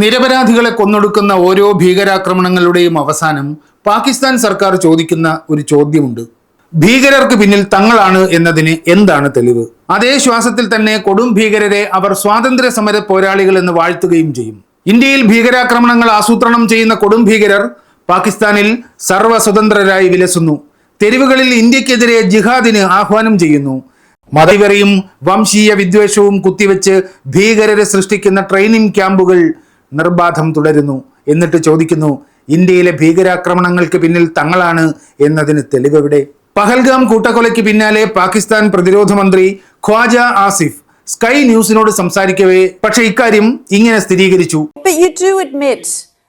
നിരപരാധികളെ കൊന്നൊടുക്കുന്ന ഓരോ ഭീകരാക്രമണങ്ങളുടെയും അവസാനം പാകിസ്ഥാൻ സർക്കാർ ചോദിക്കുന്ന ഒരു ചോദ്യമുണ്ട്. ഭീകരർക്ക് പിന്നിൽ തങ്ങളാണ് എന്നതിന് എന്താണ് തെളിവ്? അതേ ശ്വാസത്തിൽ തന്നെ കൊടും ഭീകരരെ അവർ സ്വാതന്ത്ര്യ സമര പോരാളികൾ എന്ന് വാഴ്ത്തുകയും ചെയ്യും. ഇന്ത്യയിൽ ഭീകരാക്രമണങ്ങൾ ആസൂത്രണം ചെയ്യുന്ന കൊടും ഭീകരർ പാകിസ്ഥാനിൽ സർവസ്വതന്ത്രരായി വിലസുന്നു. തെരുവുകളിൽ ഇന്ത്യക്കെതിരെ ജിഹാദിന് ആഹ്വാനം ചെയ്യുന്നു. മതവെറിയും വംശീയ വിദ്വേഷവും കുത്തിവെച്ച് ഭീകരരെ സൃഷ്ടിക്കുന്ന ട്രെയിനിങ് ക്യാമ്പുകൾ നിർബാധം തുടരുന്നു എന്നിട്ട് ചോദിക്കുന്നു ഇന്ത്യയിലെ ഭീകരാക്രമണങ്ങൾക്ക് പിന്നിൽ തങ്ങളാണ് എന്നതിന് തെളിവെവിടെ പഹൽഗാം കൂട്ടക്കൊലയ്ക്ക് പിന്നാലെ പാകിസ്ഥാൻ പ്രതിരോധ മന്ത്രി ഖ്വാജ ആസിഫ് സ്കൈ ന്യൂസിനോട് സംസാരിക്കവേ പക്ഷെ ഇക്കാര്യം ഇങ്ങനെ സ്ഥിരീകരിച്ചു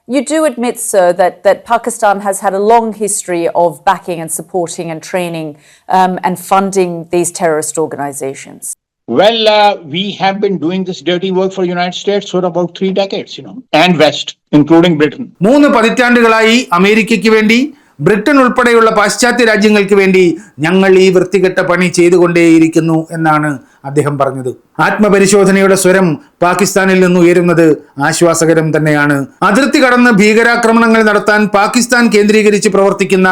you do admit, sir, that, that Pakistan has had a long history of backing and supporting and training um, and funding these terrorist organizations. Well, uh, we have been doing this dirty work for United States for about three decades, you know, and West, including Britain. മൂന്ന് പതിറ്റാണ്ടുകളായി അമേരിക്കയ്ക്ക് വേണ്ടി Britain ഉൾപ്പെടെയുള്ള പാശ്ചാത്യ രാജ്യങ്ങൾക്ക് വേണ്ടി ഞങ്ങൾ ഈ വൃത്തികെട്ട പണി ചെയ്തുകൊണ്ടേയിരിക്കുന്നു എന്നാണ് അദ്ദേഹം പറഞ്ഞത്. ആത്മപരിശോധനയുടെ സ്വരം പാകിസ്ഥാനിൽ നിന്ന് ഉയരുന്നത് ആശ്വാസകരം തന്നെയാണ്. അതിർത്തി കടന്ന് ഭീകരാക്രമണങ്ങൾ നടത്താൻ പാകിസ്ഥാൻ കേന്ദ്രീകരിച്ച് പ്രവർത്തിക്കുന്ന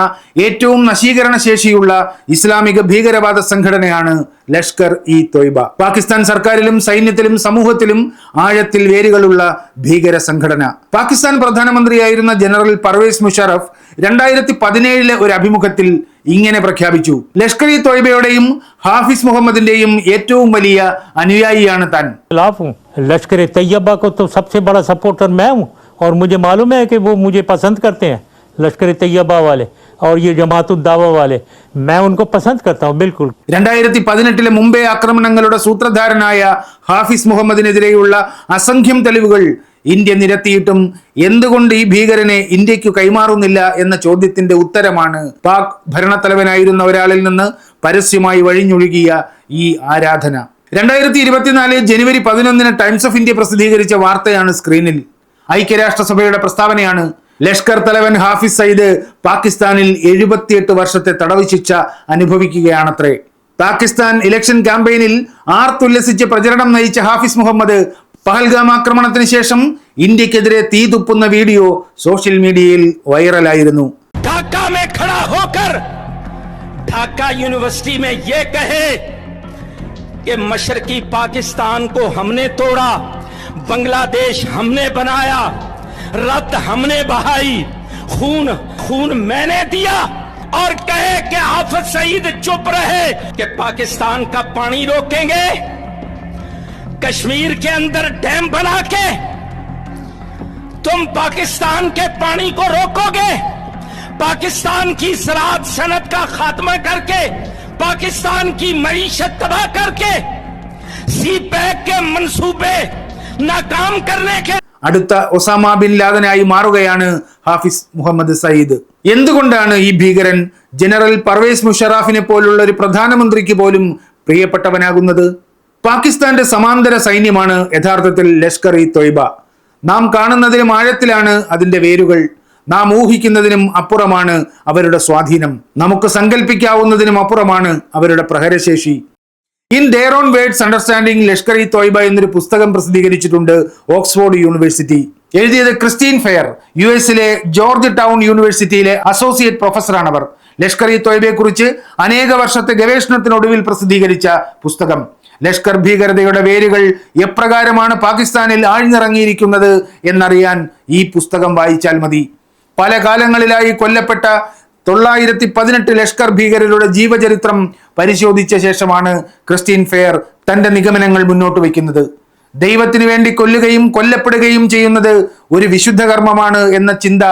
ഏറ്റവും നശീകരണ ശേഷിയുള്ള ഇസ്ലാമിക ഭീകരവാദ സംഘടനയാണ് ലഷ്കർ ഇ തൊയ്ബ. പാകിസ്ഥാൻ സർക്കാരിലും സൈന്യത്തിലും സമൂഹത്തിലും ആഴത്തിൽ വേരുകളുള്ള ഭീകര സംഘടന. പാകിസ്ഥാൻ പ്രധാനമന്ത്രിയായിരുന്ന ജനറൽ പർവേസ് മുഷറഫ് രണ്ടായിരത്തി പതിനേഴിലെ ഒരു അഭിമുഖത്തിൽ ഇങ്ങനെ പ്രഖ്യാപിച്ചു ലഷ്കർ ഇ തൊയ്ബയുടെയും ഹാഫിസ് മുഹമ്മദിന്റെയും ഏറ്റവും വലിയ അനുയായിയാണ് താൻ खिलाफ हूँ लश्कर तैयबा को तो सबसे बड़ा सपोर्टर मैं हूँ और मुझे मालूम है कि वो मुझे पसंद करते हैं लश्कर तैयबा वाले और ये जमातुद्दावा वाले मैं उनको पसंद करता हूँ बिल्कुल രണ്ടായിരത്തി പതിനെട്ടിലെ മുംബൈ ആക്രമണങ്ങളുടെ സൂത്രധാരനായ ഹാഫിസ് മുഹമ്മദിനെതിരെയുള്ള അസംഖ്യം തെളിവുകൾ ഇന്ത്യ നിരത്തിയിട്ടും എന്തുകൊണ്ട് ഈ ഭീകരനെ ഇന്ത്യയ്ക്ക് കൈമാറുന്നില്ല എന്ന ചോദ്യത്തിന്റെ ഉത്തരമാണ് പാക് ഭരണത്തലവനായിരുന്ന ഒരാളിൽ നിന്ന് പരസ്യമായി വഴിഞ്ഞൊഴുകിയ ഈ ആരാധന. രണ്ടായിരത്തി ഇരുപത്തിനാല് ജനുവരി പതിനൊന്നിന് ടൈംസ് ഓഫ് ഇന്ത്യ പ്രസിദ്ധീകരിച്ച വാർത്തയാണ് സ്ക്രീനിൽ. ഐക്യരാഷ്ട്രസഭയുടെ പ്രസ്താവനയാണ് ലഷ്കർ തലവൻ ഹാഫിസ് സയ്ദ് പാകിസ്ഥാനിൽ എഴുപത്തിയെട്ട് വർഷത്തെ തടവ് ശിക്ഷ അനുഭവിക്കുകയാണത്രേ. പാകിസ്ഥാൻ ഇലക്ഷൻ ക്യാമ്പയിനിൽ ആർത്തുല്ലസിച്ച് പ്രചരണം നയിച്ച ഹാഫിസ് മുഹമ്മദ് പഹൽഗാം ആക്രമണത്തിന് ശേഷം ഇന്ത്യക്കെതിരെ തീ തുപ്പുന്ന വീഡിയോ സോഷ്യൽ മീഡിയയിൽ വൈറലായിരുന്നു ढाका में खड़ा होकर ढाका यूनिवर्सिटी में ये कहे कि मशरकी पाकिस्तान को हमने तोड़ा बांग्लादेश हमने बनाया रक्त हमने बहाई खून खून मैंने दिया और कहे कि हाफिज सईद चुप रहे कि पाकिस्तान का पानी रोकेंगे कश्मीर के अंदर डैम बना के तुम पाकिस्तान के पानी को रोकोगे पाकिस्तान की जरात सनत का खात्मा करके पाकिस्तान की मीशत तबाह करके सी पैक के मंसूबे नाकाम करने के അടുത്ത ഒസാമ ബിൻ ലാദനായി മാറുകയാണ് ഹാഫിസ് മുഹമ്മദ് സയ്യിദ് എന്തുകൊണ്ടാണ് ഈ ഭീകരൻ ജനറൽ പർവേസ് മുഷറാഫിനെ പോലുള്ള ഒരു പ്രധാനമന്ത്രിക്ക് പോലും പ്രിയപ്പെട്ടവനാകുന്നത് പാകിസ്ഥാന്റെ സമാന്തര സൈന്യമാണ് യഥാർത്ഥത്തിൽ ലഷ്കർ ഇ തൊയ്ബ. നാം കാണുന്നതിനും ആഴത്തിലാണ് അതിന്റെ വേരുകൾ. നാം ഊഹിക്കുന്നതിനും അപ്പുറമാണ് അവരുടെ സ്വാധീനം. നമുക്ക് സങ്കല്പിക്കാവുന്നതിനും അപ്പുറമാണ് അവരുടെ പ്രഹരശേഷി. In their own words understanding Lashkar e Taiba എന്നൊരു പുസ്തകം പ്രസിദ്ധീകരിച്ചിട്ടുണ്ട് ഓക്സ്ഫോർഡ് യൂണിവേഴ്സിറ്റി. എഴുതിയത് ക്രിസ്റ്റീൻ ഫെയർ യു എസിലെ ജോർജ് ടൗൺ യൂണിവേഴ്സിറ്റിയിലെ അസോസിയേറ്റ് പ്രൊഫസറാണ് അവർ ലഷ്കർ ഇ തോയ്ബയെക്കുറിച്ച് അനേക വർഷത്തെ ഗവേഷണത്തിനൊടുവിൽ പ്രസിദ്ധീകരിച്ച പുസ്തകം. ലഷ്കർ ഭീകരതയുടെ വേരുകൾ എപ്രകാരമാണ് പാകിസ്ഥാനിൽ ആഴ്ന്നിറങ്ങിയിരിക്കുന്നത് എന്നറിയാൻ ഈ പുസ്തകം വായിച്ചാൽ മതി. പല കാലങ്ങളിലായി കൊല്ലപ്പെട്ട തൊള്ളായിരത്തി പതിനെട്ട് ലഷ്കർ ഭീകരരുടെ ജീവചരിത്രം പരിശോധിച്ച ശേഷമാണ് ക്രിസ്റ്റീൻ ഫെയർ തന്റെ നിഗമനങ്ങൾ മുന്നോട്ട് വയ്ക്കുന്നത്. ദൈവത്തിന് വേണ്ടി കൊല്ലുകയും കൊല്ലപ്പെടുകയും ചെയ്യുന്നത് ഒരു വിശുദ്ധ കർമ്മമാണ് എന്ന ചിന്ത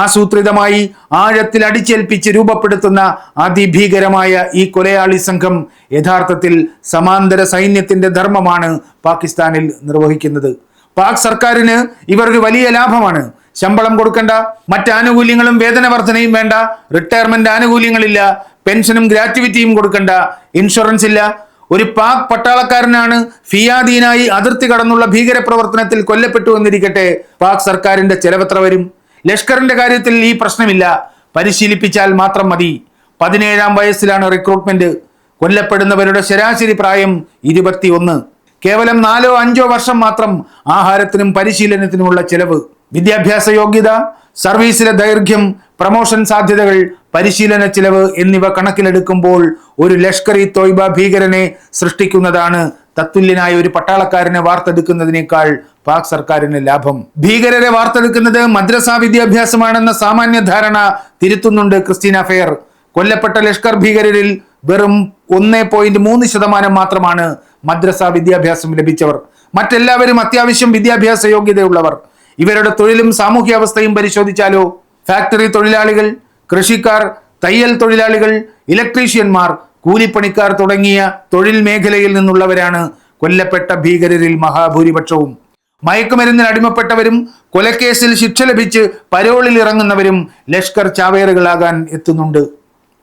ആസൂത്രിതമായി ആഴത്തിൽ അടിച്ചേൽപ്പിച്ച് രൂപപ്പെടുത്തുന്ന അതിഭീകരമായ ഈ കൊലയാളി സംഘം യഥാർത്ഥത്തിൽ സമാന്തര സൈന്യത്തിന്റെ ധർമ്മമാണ് പാകിസ്ഥാനിൽ നിർവഹിക്കുന്നത്. പാക് സർക്കാരിന് ഇവർ ഒരു വലിയ ലാഭമാണ്. ശമ്പളം കൊടുക്കണ്ട മറ്റ് ആനുകൂല്യങ്ങളും വേതന വർധനയും വേണ്ട റിട്ടയർമെന്റ് ആനുകൂല്യങ്ങളില്ല പെൻഷനും ഗ്രാറ്റുവിറ്റിയും കൊടുക്കണ്ട ഇൻഷുറൻസ് ഇല്ല. ഒരു പാക് പട്ടാളക്കാരനാണ് ഫിയാദീനായി അതിർത്തി കടന്നുള്ള ഭീകരപ്രവർത്തനത്തിൽ കൊല്ലപ്പെട്ടു എന്നിരിക്കട്ടെ പാക് സർക്കാരിന്റെ ചെലവെത്ര വരും? ലഷ്കറിന്റെ കാര്യത്തിൽ ഈ പ്രശ്നമില്ല. പരിശീലിപ്പിച്ചാൽ മാത്രം മതി. പതിനേഴാം വയസ്സിലാണ് റിക്രൂട്ട്മെന്റ് കൊല്ലപ്പെടുന്നവരുടെ ശരാശരി പ്രായം ഇരുപത്തിയൊന്ന്. കേവലം നാലോ അഞ്ചോ വർഷം മാത്രം ആഹാരത്തിനും പരിശീലനത്തിനുമുള്ള ചെലവ്. വിദ്യാഭ്യാസ യോഗ്യത സർവീസിലെ ദൈർഘ്യം പ്രമോഷൻ സാധ്യതകൾ പരിശീലന ചിലവ് എന്നിവ കണക്കിലെടുക്കുമ്പോൾ ഒരു ലഷ്കർ ഇ തോയ്ബ ഭീകരനെ സൃഷ്ടിക്കുന്നതാണ് തത്തുല്യനായ ഒരു പട്ടാളക്കാരനെ വാർത്തെടുക്കുന്നതിനേക്കാൾ പാക് സർക്കാരിന് ലാഭം. ഭീകരരെ വാർത്തെടുക്കുന്നത് മദ്രസ വിദ്യാഭ്യാസമാണെന്ന സാമാന്യ ധാരണ തിരുത്തുന്നുണ്ട് ക്രിസ്റ്റീന ഫെയർ കൊല്ലപ്പെട്ട ലഷ്കർ ഭീകരരിൽ വെറും ഒന്നേ പോയിന്റ് മൂന്ന് ശതമാനം മാത്രമാണ് മദ്രസ വിദ്യാഭ്യാസം ലഭിച്ചവർ. മറ്റെല്ലാവരും അത്യാവശ്യം വിദ്യാഭ്യാസ യോഗ്യതയുള്ളവർ. ഇവരുടെ തൊഴിലും സാമൂഹ്യാവസ്ഥയും പരിശോധിച്ചാലോ? ഫാക്ടറി തൊഴിലാളികൾ കൃഷിക്കാർ തയ്യൽ തൊഴിലാളികൾ ഇലക്ട്രീഷ്യന്മാർ കൂലിപ്പണിക്കാർ തുടങ്ങിയ തൊഴിൽ മേഖലയിൽ നിന്നുള്ളവരാണ് കൊല്ലപ്പെട്ട ഭീകരരിൽ മഹാഭൂരിപക്ഷവും. മയക്കുമരുന്നിന് അടിമപ്പെട്ടവരും കൊലക്കേസിൽ ശിക്ഷ ലഭിച്ച് പരോളിൽ ഇറങ്ങുന്നവരും ലഷ്കർ ചാവേറുകളാകാൻ എത്തുന്നുണ്ട്.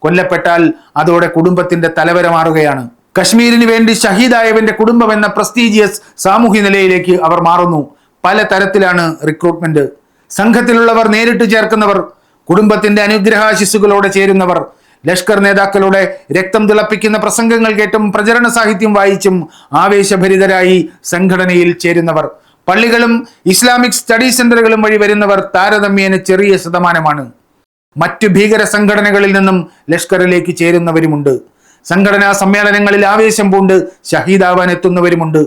കൊല്ലപ്പെട്ടാൽ അതോടെ കുടുംബത്തിന്റെ തലവര മാറുകയാണ്. കശ്മീരിന് വേണ്ടി ഷഹീദായവന്റെ കുടുംബം എന്ന പ്രസ്റ്റീജിയസ് സാമൂഹ്യ നിലയിലേക്ക് അവർ മാറുന്നു. പല തരത്തിലാണ് റിക്രൂട്ട്മെന്റ്. സംഘത്തിലുള്ളവർ നേരിട്ട് ചേർക്കുന്നവർ കുടുംബത്തിന്റെ അനുഗ്രഹാശിസ്സുകളോടെ ചേരുന്നവർ ലഷ്കർ നേതാക്കളുടെ രക്തം തിളപ്പിക്കുന്ന പ്രസംഗങ്ങൾ കേട്ടും പ്രചരണ സാഹിത്യം വായിച്ചും ആവേശഭരിതരായി സംഘടനയിൽ ചേരുന്നവർ. പള്ളികളും ഇസ്ലാമിക് സ്റ്റഡി സെന്ററുകളും വഴി വരുന്നവർ താരതമ്യേന ചെറിയ ശതമാനമാണ്. മറ്റു ഭീകര സംഘടനകളിൽ നിന്നും ലഷ്കറിലേക്ക് ചേരുന്നവരുമുണ്ട്. സംഘടനാ സമ്മേളനങ്ങളിൽ ആവേശം പൂണ്ട് ഷഹീദാവാൻ എത്തുന്നവരുമുണ്ട്.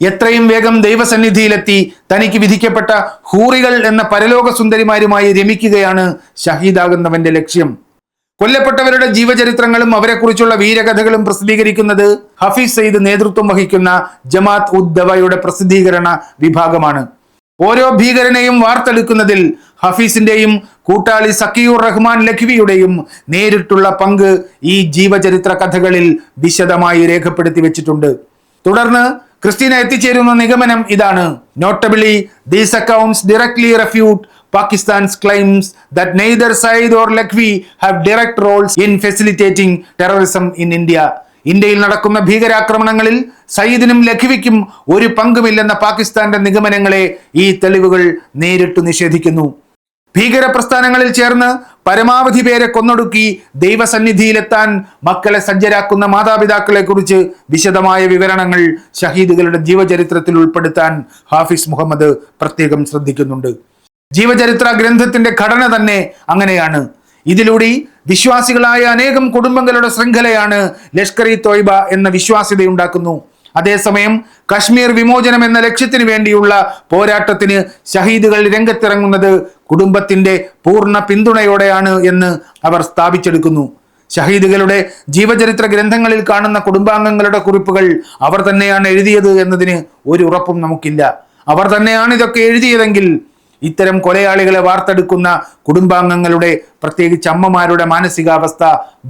എത്രയും വേഗം ദൈവസന്നിധിയിലെത്തി തനിക്ക് വിധിക്കപ്പെട്ട ഹൂറികൾ എന്ന പരലോക സുന്ദരിമാരുമായി രമിക്കുകയാണ് ഷഹീദാകുന്നവന്റെ ലക്ഷ്യം. കൊല്ലപ്പെട്ടവരുടെ ജീവചരിത്രങ്ങളും അവരെക്കുറിച്ചുള്ള വീരകഥകളും പ്രസിദ്ധീകരിക്കുന്നത് ഹഫീസ് സയ്യിദ് നേതൃത്വം വഹിക്കുന്ന ജമാത്ത് ഉദ്ദവയുടെ പ്രസിദ്ധീകരണ വിഭാഗമാണ്. ഓരോ ഭീകരനെയും വാർത്തെടുക്കുന്നതിൽ ഹഫീസിന്റെയും കൂട്ടാളി സക്കിയൂർ റഹ്മാൻ ലഖ്വിയുടെയും നേരിട്ടുള്ള പങ്ക് ഈ ജീവചരിത്ര കഥകളിൽ വിശദമായി രേഖപ്പെടുത്തി വെച്ചിട്ടുണ്ട്. തുടർന്ന് ക്രിസ്റ്റീന എത്തിച്ചേരുന്ന നിഗമനം ഇതാണ്. Notably these accounts directly refute Pakistan's claims that neither Saeed or Lakhvi have direct roles in facilitating terrorism in India. ഇന്ത്യയിൽ നടക്കുന്ന ഭീകരാക്രമണങ്ങളിൽ സയ്യിദിനും ലഖ്വിക്കും ഒരു പങ്കുമില്ലെന്ന പാകിസ്ഥാന്റെ നിഗമനങ്ങളെ ഈ തെളിവുകൾ നേരിട്ട് നിഷേധിക്കുന്നു ഭീകര പ്രസ്ഥാനങ്ങളിൽ ചേർന്ന് പരമാവധി പേരെ കൊന്നൊടുക്കി ദൈവസന്നിധിയിലെത്താൻ മക്കളെ സജ്ജരാക്കുന്ന മാതാപിതാക്കളെ കുറിച്ച് വിശദമായ വിവരണങ്ങൾ ഷഹീദുകളുടെ ജീവചരിത്രത്തിൽ ഉൾപ്പെടുത്താൻ ഹാഫിസ് മുഹമ്മദ് പ്രത്യേകം ശ്രദ്ധിക്കുന്നുണ്ട് ജീവചരിത്ര ഗ്രന്ഥത്തിന്റെ ഘടന തന്നെ അങ്ങനെയാണ്. ഇതിലൂടെ വിശ്വാസികളായ അനേകം കുടുംബങ്ങളുടെ ശൃംഖലയാണ് ലഷ്കർ ഇ തോയ്ബ എന്ന വിശ്വാസ്യതയുണ്ടാക്കുന്നു അതേസമയം കശ്മീർ വിമോചനം എന്ന ലക്ഷ്യത്തിന് വേണ്ടിയുള്ള പോരാട്ടത്തിന് ഷഹീദുകൾ രംഗത്തിറങ്ങുന്നത് കുടുംബത്തിന്റെ പൂർണ പിന്തുണയോടെയാണ് എന്ന് അവർ സ്ഥാപിച്ചെടുക്കുന്നു. ഷഹീദുകളുടെ ജീവചരിത്ര ഗ്രന്ഥങ്ങളിൽ കാണുന്ന കുടുംബാംഗങ്ങളുടെ കുറിപ്പുകൾ അവർ തന്നെയാണ് എഴുതിയത് എന്നതിന് ഒരു ഉറപ്പും നമുക്കില്ല. അവർ തന്നെയാണ് ഇതൊക്കെ എഴുതിയതെങ്കിൽ ഇത്തരം കൊലയാളികളെ വാർത്തെടുക്കുന്ന കുടുംബാംഗങ്ങളുടെ പ്രത്യേകിച്ച് അമ്മമാരുടെ മാനസികാവസ്ഥ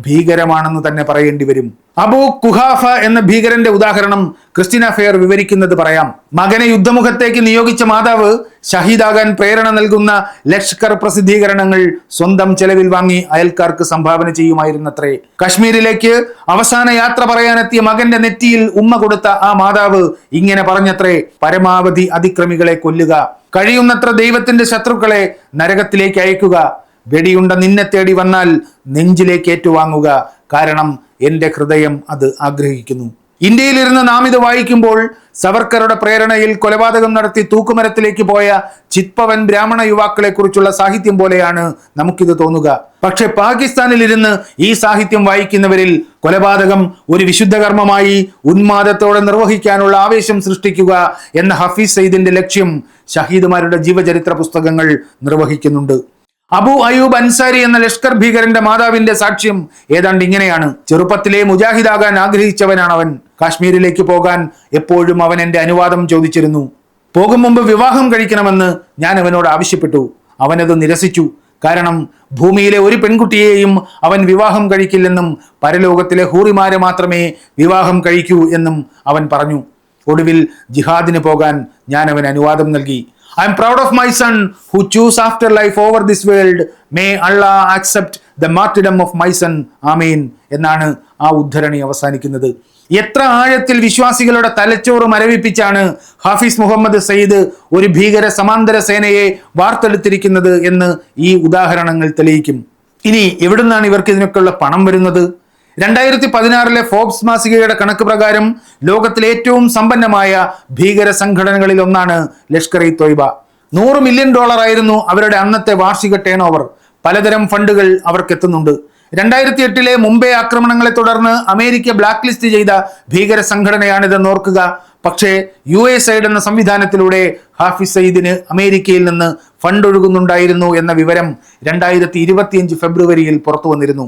ഭീകരമാണെന്ന് തന്നെ പറയേണ്ടി വരും. അബു കുഹാഫ എന്ന ഭീകരന്റെ ഉദാഹരണം ക്രിസ്റ്റിന ഫെയർ വിവരിക്കുന്നത് പറയാം. മകനെ യുദ്ധമുഖത്തേക്ക് നിയോഗിച്ച മാതാവ് ഷഹീദാകാൻ പ്രേരണ നൽകുന്ന ലഷ്കർ പ്രസിദ്ധീകരണങ്ങൾ സ്വന്തം ചെലവിൽ വാങ്ങി അയൽക്കാർക്ക് സംഭാവന ചെയ്യുമായിരുന്നത്രേ. കശ്മീരിലേക്ക് അവസാന യാത്ര പറയാനെത്തിയ മകന്റെ നെറ്റിയിൽ ഉമ്മ കൊടുത്ത ആ മാതാവ് ഇങ്ങനെ പറഞ്ഞത്രേ പരമാവധി അതിക്രമികളെ കൊല്ലുക. കഴിയുന്നത്ര ദൈവത്തിന്റെ ശത്രുക്കളെ നരകത്തിലേക്ക് അയക്കുക. വെടിയുണ്ട നിന്നെ തേടി വന്നാൽ നെഞ്ചിലേക്ക് ഏറ്റുവാങ്ങുക. കാരണം എന്റെ ഹൃദയം അത് ആഗ്രഹിക്കുന്നു. ഇന്ത്യയിലിരുന്ന് നാം ഇത് വായിക്കുമ്പോൾ സവർക്കറുടെ പ്രേരണയിൽ കൊലപാതകം നടത്തി തൂക്കുമരത്തിലേക്ക് പോയ ചിത്പവൻ ബ്രാഹ്മണ യുവാക്കളെ കുറിച്ചുള്ള സാഹിത്യം പോലെയാണ് നമുക്കിത് തോന്നുക. പക്ഷെ പാകിസ്ഥാനിലിരുന്ന് ഈ സാഹിത്യം വായിക്കുന്നവരിൽ കൊലപാതകം ഒരു വിശുദ്ധ കർമ്മമായി ഉന്മാദത്തോടെ നിർവഹിക്കാനുള്ള ആവേശം സൃഷ്ടിക്കുക എന്ന ഹഫീസ് സയ്യിദിന്റെ ലക്ഷ്യം ഷഹീദുമാരുടെ ജീവചരിത്ര പുസ്തകങ്ങൾ നിർവഹിക്കുന്നുണ്ട്. അബു അയൂബ് അൻസാരി എന്ന ലഷ്കർ ഭീകരന്റെ മാതാവിന്റെ സാക്ഷ്യം ഏതാണ്ട് ഇങ്ങനെയാണ്. ചെറുപ്പത്തിലെ മുജാഹിദാകാൻ ആഗ്രഹിച്ചവനാണ് അവൻ. കാശ്മീരിലേക്ക് പോകാൻ എപ്പോഴും അവൻ എന്റെ അനുവാദം ചോദിച്ചിരുന്നു. പോകും മുമ്പ് വിവാഹം കഴിക്കണമെന്ന് ഞാൻ അവനോട് ആവശ്യപ്പെട്ടു. അവനത് നിരസിച്ചു. കാരണം ഭൂമിയിലെ ഒരു പെൺകുട്ടിയെയും അവൻ വിവാഹം കഴിക്കില്ലെന്നും പരലോകത്തിലെ ഹൂറിമാരെ മാത്രമേ വിവാഹം കഴിക്കൂ എന്നും അവൻ പറഞ്ഞു. ഒടുവിൽ ജിഹാദിന് പോകാൻ ഞാൻ അവൻ അനുവാദം നൽകി. I am proud of my son who chose afterlife over this world may Allah accept the martyrdom of my son ആമീൻ എന്നാണ് ആ ഉദ്ധരണി അവസാനിക്കുന്നത്. എത്ര ആഴത്തിൽ വിശ്വാസികളുടെ തലച്ചോറ് മരവിപ്പിച്ചാണ് ഹാഫിസ് മുഹമ്മദ് സയ്യിദ് ഒരു ഭീകര സമാന്തര സേനയെ വാർത്തെടുത്തിരിക്കുന്നത് എന്ന് ഈ ഉദാഹരണങ്ങൾ തെളിയിക്കും. ഇനി എവിടുന്നാണ് ഇവർക്ക് ഇതിനൊക്കെയുള്ള പണം വരുന്നത്? രണ്ടായിരത്തി പതിനാറിലെ ഫോബ്സ് മാസികയുടെ കണക്ക് പ്രകാരം ലോകത്തിലെ ഏറ്റവും സമ്പന്നമായ ഭീകര സംഘടനകളിൽ ഒന്നാണ് ലഷ്കർ ഇ തൊയ്ബ. നൂറ് മില്യൺ ഡോളർ ആയിരുന്നു അവരുടെ അന്നത്തെ വാർഷിക ടേൺ ഓവർ പലതരം ഫണ്ടുകൾ അവർക്ക് എത്തുന്നുണ്ട് രണ്ടായിരത്തി എട്ടിലെ മുംബൈ ആക്രമണങ്ങളെ തുടർന്ന് അമേരിക്ക ബ്ലാക്ക് ലിസ്റ്റ് ചെയ്ത ഭീകര സംഘടനയാണിതെന്ന് ഓർക്കുക. പക്ഷേ യു എ സൈഡ് എന്ന സംവിധാനത്തിലൂടെ ഹാഫിസ് സയ്യിദിന് അമേരിക്കയിൽ നിന്ന് ഫണ്ട് ഒഴുകുന്നുണ്ടായിരുന്നു എന്ന വിവരം രണ്ടായിരത്തി ഫെബ്രുവരിയിൽ പുറത്തു വന്നിരുന്നു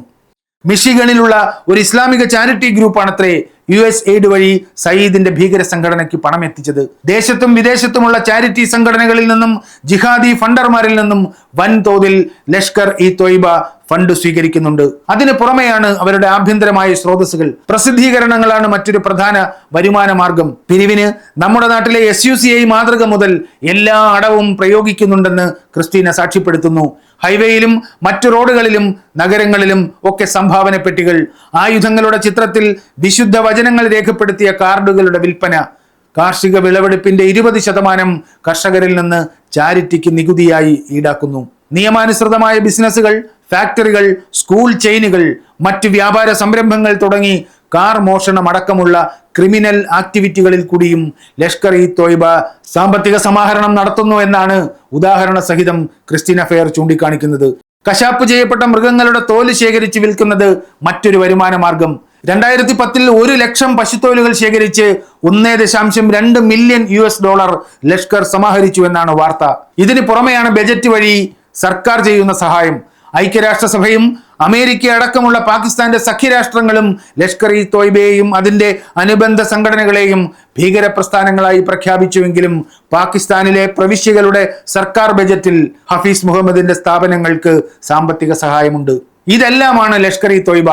മിഷിഗണിലുള്ള ഒരു ഇസ്ലാമിക ചാരിറ്റി ഗ്രൂപ്പാണത്രേ യു എസ് എയ്ഡ് വഴി സയ്യിദിന്റെ ഭീകര സംഘടനയ്ക്ക് പണം എത്തിച്ചത്. ദേശത്തും വിദേശത്തുമുള്ള ചാരിറ്റി സംഘടനകളിൽ നിന്നും ജിഹാദി ഫണ്ടർമാരിൽ നിന്നും വൻതോതിൽ ലഷ്കർ ഇ തൊയ്ബ ഫണ്ട് സ്വീകരിക്കുന്നുണ്ട്. അതിന് പുറമെയാണ് അവരുടെ ആഭ്യന്തരമായ സ്രോതസ്സുകൾ. പ്രസിദ്ധീകരണങ്ങളാണ് മറ്റൊരു പ്രധാന വരുമാന മാർഗം. പിരിവിന് നമ്മുടെ നാട്ടിലെ എസ് യു സി ഐ മാതൃക മുതൽ എല്ലാ അടവും പ്രയോഗിക്കുന്നുണ്ടെന്ന് ക്രിസ്റ്റീന സാക്ഷ്യപ്പെടുത്തുന്നു. ഹൈവേയിലും മറ്റു റോഡുകളിലും നഗരങ്ങളിലും ഒക്കെ സംഭാവന പെട്ടികൾ. ആയുധങ്ങളുടെ ചിത്രത്തിൽ വിശുദ്ധ വചനങ്ങൾ രേഖപ്പെടുത്തിയ കാർഡുകളുടെ വിൽപ്പന. കാർഷിക വിളവെടുപ്പിന്റെ ഇരുപത് ശതമാനം കർഷകരിൽ നിന്ന് ചാരിറ്റിക്ക് നികുതിയായി ഈടാക്കുന്നു. നിയമാനുസൃതമായ ബിസിനസ്സുകൾ ഫാക്ടറികൾ സ്കൂൾ ചെയിനുകൾ മറ്റ് വ്യാപാര സംരംഭങ്ങൾ തുടങ്ങി കാർ മോഷണം അടക്കമുള്ള ക്രിമിനൽ ആക്ടിവിറ്റികളിൽ കൂടിയും ലഷ്കർ ഇ തോയ്ബ സാമ്പത്തിക സമാഹരണം നടത്തുന്നു എന്നാണ് ഉദാഹരണ സഹിതം ക്രിസ്റ്റീന ഫെയർ ചൂണ്ടിക്കാണിക്കുന്നത്. കശാപ്പ് ചെയ്യപ്പെട്ട മൃഗങ്ങളുടെ തോൽ ശേഖരിച്ച് വിൽക്കുന്നത് മറ്റൊരു വരുമാന മാർഗം. രണ്ടായിരത്തി പത്തിൽ ഒരു ലക്ഷം പശുത്തോലുകൾ ശേഖരിച്ച് ഒന്നേ ദശാംശം രണ്ട് million U S dollar Lashkar സമാഹരിച്ചു എന്നാണ് വാർത്ത. ഇതിന് പുറമെയാണ് ബജറ്റ് വഴി സർക്കാർ ചെയ്യുന്ന സഹായം. ഐക്യരാഷ്ട്രസഭയും അമേരിക്ക അടക്കമുള്ള പാകിസ്ഥാന്റെ സഖ്യരാഷ്ട്രങ്ങളും ലഷ്കർ ഇ തോയ്ബയെയും അതിന്റെ അനുബന്ധ സംഘടനകളെയും ഭീകര പ്രസ്ഥാനങ്ങളായി പ്രഖ്യാപിച്ചുവെങ്കിലും പാകിസ്ഥാനിലെ പ്രവിശ്യകളുടെ സർക്കാർ ബജറ്റിൽ ഹഫീസ് മുഹമ്മദിന്റെ സ്ഥാപനങ്ങൾക്ക് സാമ്പത്തിക സഹായമുണ്ട്. ഇതെല്ലാമാണ് ലഷ്കർ ഇ തോയ്ബ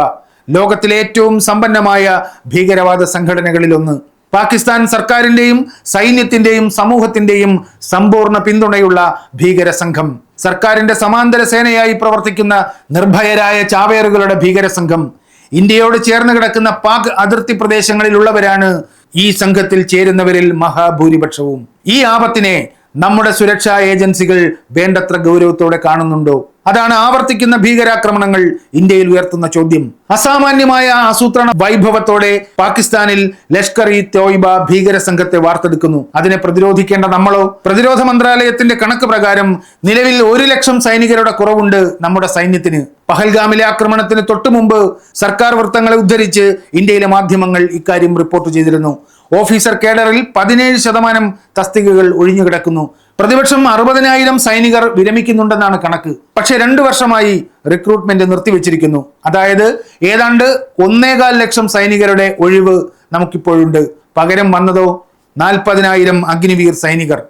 ലോകത്തിലെ ഏറ്റവും സമ്പന്നമായ ഭീകരവാദ സംഘടനകളിലൊന്ന്. പാകിസ്ഥാൻ സർക്കാരിന്റെയും സൈന്യത്തിന്റെയും സമൂഹത്തിന്റെയും സമ്പൂർണ പിന്തുണയുള്ള ഭീകര സംഘം സർക്കാരിന്റെ സമാന്തര സേനയായി പ്രവർത്തിക്കുന്ന നിർഭയരായ ചാവേറുകളുടെ ഭീകര സംഘം ഇന്ത്യയോട് ചേർന്ന് കിടക്കുന്ന പാക് അതിർത്തി പ്രദേശങ്ങളിലുള്ളവരാണ് ഈ സംഘത്തിൽ ചേരുന്നവരിൽ മഹാഭൂരിപക്ഷവും. ഈ ആപത്തിനെ നമ്മുടെ സുരക്ഷാ ഏജൻസികൾ വേണ്ടത്ര ഗൗരവത്തോടെ കാണുന്നുണ്ടോ? അതാണ് ആവർത്തിക്കുന്ന ഭീകരാക്രമണങ്ങൾ ഇന്ത്യയിൽ ഉയർത്തുന്ന ചോദ്യം. അസാമാന്യമായ ആസൂത്രണ വൈഭവത്തോടെ പാകിസ്ഥാനിൽ ലഷ്കർ ഇ തോയ്ബ ഭീകര സംഘത്തെ വാർത്തെടുക്കുന്നു. അതിനെ പ്രതിരോധിക്കേണ്ട നമ്മളോ? പ്രതിരോധ മന്ത്രാലയത്തിന്റെ കണക്ക് പ്രകാരം നിലവിൽ ഒരു ലക്ഷം സൈനികരുടെ കുറവുണ്ട് നമ്മുടെ സൈന്യത്തിന്. പഹൽഗാമിലെ ആക്രമണത്തിന് തൊട്ടുമുമ്പ് സർക്കാർ വൃത്തങ്ങളെ ഉദ്ധരിച്ച് ഇന്ത്യയിലെ മാധ്യമങ്ങൾ ഇക്കാര്യം റിപ്പോർട്ട് ചെയ്തിരുന്നു. ഓഫീസർ കേഡറിൽ പതിനേഴ് ശതമാനം തസ്തികകൾ ഒഴിഞ്ഞുകിടക്കുന്നു പ്രതിപക്ഷം അറുപതിനായിരം സൈനികർ വിരമിക്കുന്നുണ്ടെന്നാണ് കണക്ക്. പക്ഷെ രണ്ടു വർഷമായി റിക്രൂട്ട്മെന്റ് നിർത്തിവെച്ചിരിക്കുന്നു. അതായത് ഏതാണ്ട് ഒന്നേകാൽ ലക്ഷം സൈനികരുടെ ഒഴിവ് നമുക്കിപ്പോഴുണ്ട്. പകരം വന്നതോ നാൽപ്പതിനായിരം അഗ്നിവീർ സൈനികർ.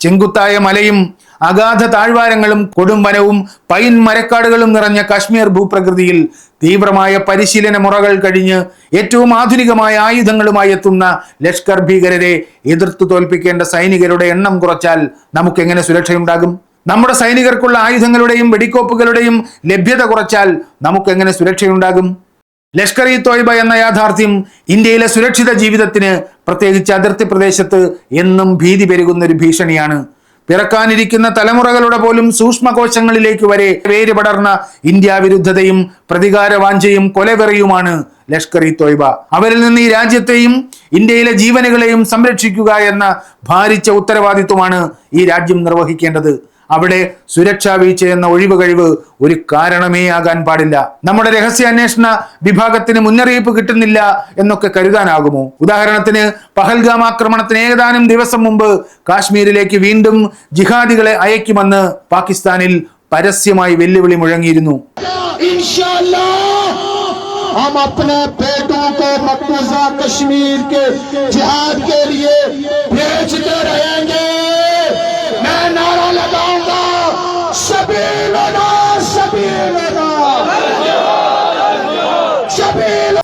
ചെങ്കുത്തായ മലയും അഗാധ താഴ്വാരങ്ങളും കൊടുംവനവും പൈൻ മരക്കാടുകളും നിറഞ്ഞ കാശ്മീർ ഭൂപ്രകൃതിയിൽ തീവ്രമായ പരിശീലന മുറകൾ കഴിഞ്ഞ് ഏറ്റവും ആധുനികമായ ആയുധങ്ങളുമായി എത്തുന്ന ലഷ്കർ ഭീകരരെ എതിർത്തു തോൽപ്പിക്കേണ്ട സൈനികരുടെ എണ്ണം കുറച്ചാൽ നമുക്ക് എങ്ങനെ സുരക്ഷയുണ്ടാകും? നമ്മുടെ സൈനികർക്കുള്ള ആയുധങ്ങളുടെയും വെടിക്കോപ്പുകളുടെയും ലഭ്യത കുറച്ചാൽ നമുക്ക് എങ്ങനെ സുരക്ഷയുണ്ടാകും? ലഷ്കർ ഇ തോയ്ബ എന്ന യാഥാർത്ഥ്യം ഇന്ത്യയിലെ സുരക്ഷിത ജീവിതത്തിന് പ്രത്യേകിച്ച് അതിർത്തി പ്രദേശത്ത് എന്നും ഭീതി പെരുകുന്ന ഒരു ഭീഷണിയാണ്. പിറക്കാനിരിക്കുന്ന തലമുറകളുടെ പോലും സൂക്ഷ്മകോശങ്ങളിലേക്ക് വരെ വേര് പടർന്ന ഇന്ത്യ വിരുദ്ധതയും പ്രതികാരവാഞ്ചയും കൊലവെറിയുമാണ് ലഷ്കർ ഇ തോയ്ബ. അവരിൽ നിന്ന് ഈ രാജ്യത്തെയും ഇന്ത്യയിലെ ജീവനുകളെയും സംരക്ഷിക്കുക എന്ന ഭാരിച്ച ഉത്തരവാദിത്വമാണ് ഈ രാജ്യം നിർവഹിക്കേണ്ടത്. അവിടെ സുരക്ഷാ വീഴ്ച എന്ന ഒഴിവ് കഴിവ് ഒരു കാരണമേ ആകാൻ പാടില്ല നമ്മുടെ രഹസ്യാന്വേഷണ വിഭാഗത്തിന് മുന്നറിയിപ്പ് കിട്ടുന്നില്ല എന്നൊക്കെ കരുതാനാകുമോ ഉദാഹരണത്തിന് പഹൽഗാം ആക്രമണത്തിന് ഏതാനും ദിവസം മുമ്പ് കാശ്മീരിലേക്ക് വീണ്ടും ജിഹാദികളെ അയക്കുമെന്ന് പാകിസ്ഥാനിൽ പരസ്യമായി വെല്ലുവിളി മുഴങ്ങിയിരുന്നു इंशाल्लाह हम अपने बेटों को मकबूजा कश्मीर के जिहाद के लिए भेजते रहेंगे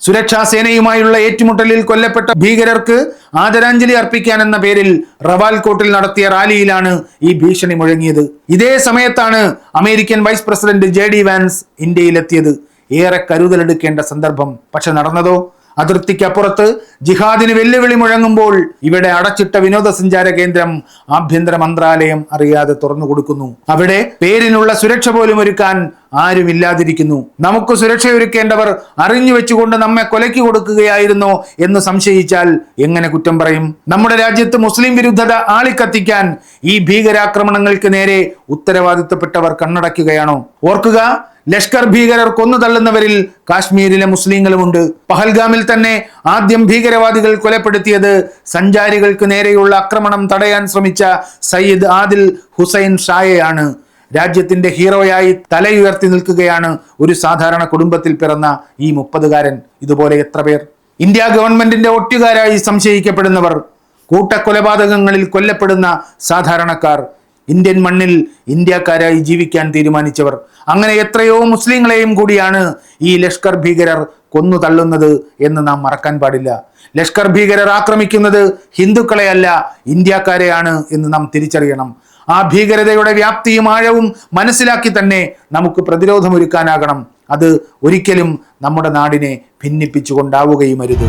സുരക്ഷാ സേനയുമായുള്ള ഏറ്റുമുട്ടലിൽ കൊല്ലപ്പെട്ട ഭീകരർക്ക് ആദരാഞ്ജലി അർപ്പിക്കാൻ എന്ന പേരിൽ റവാൽകോട്ടിൽ നടത്തിയ റാലിയിലാണ് ഈ ഭീഷണി മുഴങ്ങിയത്. ഇതേ സമയത്താണ് American vice president J D Vance ഇന്ത്യയിലെത്തിയത്. ഏറെ കരുതലെടുക്കേണ്ട സന്ദർഭം പക്ഷെ നടന്നതോ? അതിർത്തിക്കപ്പുറത്ത് ജിഹാദിന് വെല്ലുവിളി മുഴങ്ങുമ്പോൾ ഇവിടെ അടച്ചിട്ട വിനോദസഞ്ചാര കേന്ദ്രം ആഭ്യന്തര മന്ത്രാലയം അറിയാതെ തുറന്നു കൊടുക്കുന്നു. അവിടെ പേരിനുള്ള സുരക്ഷ പോലും ഒരുക്കാൻ ആരുമില്ലാതിരിക്കുന്നു. നമുക്ക് സുരക്ഷയൊരുക്കേണ്ടവർ അറിഞ്ഞു വെച്ചുകൊണ്ട് നമ്മെ കൊലക്കി കൊടുക്കുകയായിരുന്നോ എന്ന് സംശയിച്ചാൽ എങ്ങനെ കുറ്റം പറയും? നമ്മുടെ രാജ്യത്ത് മുസ്ലിം വിരുദ്ധത ആളിക്കത്തിക്കാൻ ഈ ഭീകരാക്രമണങ്ങൾക്ക് നേരെ ഉത്തരവാദിത്തപ്പെട്ടവർ കണ്ണടയ്ക്കുകയാണോ? ഓർക്കുക ലഷ്കർ ഭീകരർ കൊന്നു തള്ളുന്നവരിൽ കാശ്മീരിലെ മുസ്ലിങ്ങളുമുണ്ട്. പഹൽഗാമിൽ തന്നെ ആദ്യം ഭീകരവാദികൾ കൊലപ്പെടുത്തിയത് സഞ്ചാരികൾക്ക് നേരെയുള്ള ആക്രമണം തടയാൻ ശ്രമിച്ച സയ്യിദ് ആദിൽ ഹുസൈൻ ഷായയാണ്. രാജ്യത്തിന്റെ ഹീറോയായി തലയുയർത്തി നിൽക്കുകയാണ് ഒരു സാധാരണ കുടുംബത്തിൽ പിറന്ന ഈ മുപ്പതുകാരൻ. ഇതുപോലെ എത്ര പേർ? ഇന്ത്യ ഗവൺമെന്റിന്റെ ഒറ്റുകാരായി സംശയിക്കപ്പെടുന്നവർ. കൂട്ടക്കൊലപാതകങ്ങളിൽ കൊല്ലപ്പെടുന്ന സാധാരണക്കാർ. ഇന്ത്യൻ മണ്ണിൽ ഇന്ത്യക്കാരായി ജീവിക്കാൻ തീരുമാനിച്ചവർ. അങ്ങനെ എത്രയോ മുസ്ലിങ്ങളെയും കൂടിയാണ് ഈ ലഷ്കർ ഭീകരർ കൊന്നു തള്ളുന്നത് എന്ന് നാം മറക്കാൻ പാടില്ല. ലഷ്കർ ഭീകരർ ആക്രമിക്കുന്നത് ഹിന്ദുക്കളെയല്ല ഇന്ത്യക്കാരെയാണ് എന്ന് നാം തിരിച്ചറിയണം. ആ ഭീകരതയുടെ വ്യാപ്തിയും ആഴവും മനസ്സിലാക്കി തന്നെ നമുക്ക് പ്രതിരോധമൊരുക്കാനാകണം. അത് ഒരിക്കലും നമ്മുടെ നാടിനെ ഭിന്നിപ്പിച്ചുകൊണ്ടാവുകയും അരുത്